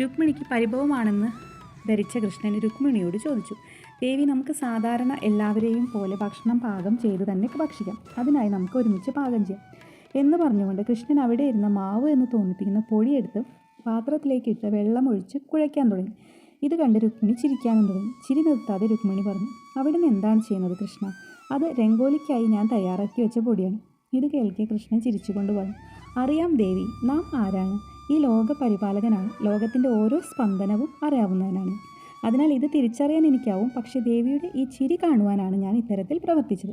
രുക്മിണിക്ക് പരിഭവമാണെന്ന് ധരിച്ച കൃഷ്ണൻ രുക്മിണിയോട് ചോദിച്ചു. ദേവി നമുക്ക് സാധാരണ എല്ലാവരെയും പോലെ ഭക്ഷണം പാകം ചെയ്തു തന്നെ ഭക്ഷിക്കാം. അതിനായി നമുക്ക് ഒരുമിച്ച് പാകം ചെയ്യാം. എന്ന് പറഞ്ഞുകൊണ്ട് കൃഷ്ണൻ അവിടെ ഇരുന്ന മാവ് എന്ന് തോന്നിപ്പിക്കുന്ന പൊടിയെടുത്ത് പാത്രത്തിലേക്കിട്ട് വെള്ളം ഒഴിച്ച് കുഴയ്ക്കാൻ തുടങ്ങി. ഇത് കണ്ട് രുക്മിണി ചിരിക്കാനും തുടങ്ങി. ചിരി നിർത്താതെ രുക്മിണി പറഞ്ഞു അവിടെ നിന്ന് എന്താണ് ചെയ്യുന്നത് കൃഷ്ണ? അത് രംഗോലിക്കായി ഞാൻ തയ്യാറാക്കി വെച്ച പൊടിയാണ്. ഇത് കേൾക്കെ കൃഷ്ണൻ ചിരിച്ചുകൊണ്ട് പറഞ്ഞു അറിയാം ദേവി നാം ആരാണ്? ഈ ലോക പരിപാലകനാണ് ലോകത്തിന്റെ ഓരോ സ്പന്ദനവും അറിയാവുന്നവനാണ്. അതിനാൽ ഇത് തിരിച്ചറിയാൻ എനിക്കാവും. പക്ഷേ ദേവിയുടെ ഈ ചിരി കാണുവാനാണ് ഞാൻ ഇത്തരത്തിൽ പ്രവർത്തിച്ചത്.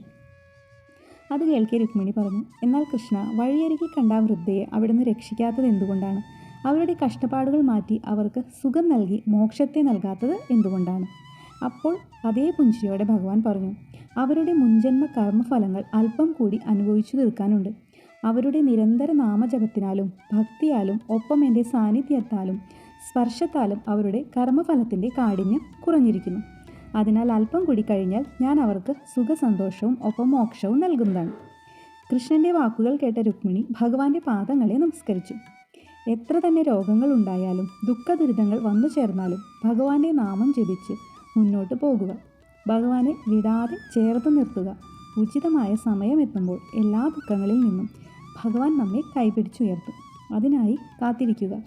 അത് കേൾക്കെ രുക്മിണി പറഞ്ഞു. എന്നാൽ കൃഷ്ണ വഴിയരികിൽ കണ്ട വൃദ്ധയെ അവിടുന്ന് രക്ഷിക്കാത്തത് എന്തുകൊണ്ടാണ്? അവരുടെ കഷ്ടപ്പാടുകൾ മാറ്റി അവർക്ക് സുഖം നൽകി മോക്ഷത്തെ നൽകാത്തത് എന്തുകൊണ്ടാണ്? അപ്പോൾ അതേ പുഞ്ചിരിയോടെ ഭഗവാൻ പറഞ്ഞു. അവരുടെ മുൻജന്മ കർമ്മഫലങ്ങൾ അല്പം കൂടി അനുഭവിച്ചു തീർക്കാനുണ്ട്. അവരുടെ നിരന്തര നാമജപത്തിനാലും ഭക്തിയാലും ഒപ്പം എന്റെ സാന്നിധ്യത്താലും സ്പർശത്താലും അവരുടെ കർമ്മഫലത്തിന്റെ കാഠിന്യം കുറഞ്ഞിരിക്കുന്നു. അതിനാൽ അല്പം കൂടി കഴിഞ്ഞാൽ ഞാൻ അവർക്ക് സുഖസന്തോഷവും ഒപ്പം മോക്ഷവും നൽകുന്നതാണ്. കൃഷ്ണന്റെ വാക്കുകൾ കേട്ട രുക്മിണി ഭഗവാന്റെ പാദങ്ങളെ നമസ്കരിച്ചു. എത്ര തന്നെ രോഗങ്ങൾ ഉണ്ടായാലും ദുഃഖ ദുരിതങ്ങൾ വന്നു ചേർന്നാലും ഭഗവാന്റെ നാമം ജപിച്ച് മുന്നോട്ട് പോകുക. ഭഗവാനെ വിടാതെ ചേർത്ത് നിർത്തുക. ഉചിതമായ സമയമെത്തുമ്പോൾ എല്ലാ ദുഃഖങ്ങളിൽ നിന്നും ഭഗവാൻ നമ്മെ കൈപിടിച്ചുയർത്തും അതിനായി കാത്തിരിക്കുക.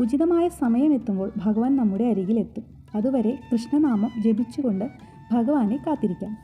ഉചിതമായ സമയമെത്തുമ്പോൾ ഭഗവാൻ നമ്മുടെ അരികിലെത്തും. അതുവരെ കൃഷ്ണനാമം ജപിച്ചുകൊണ്ട് ഭഗവാനെ കാത്തിരിക്കാം.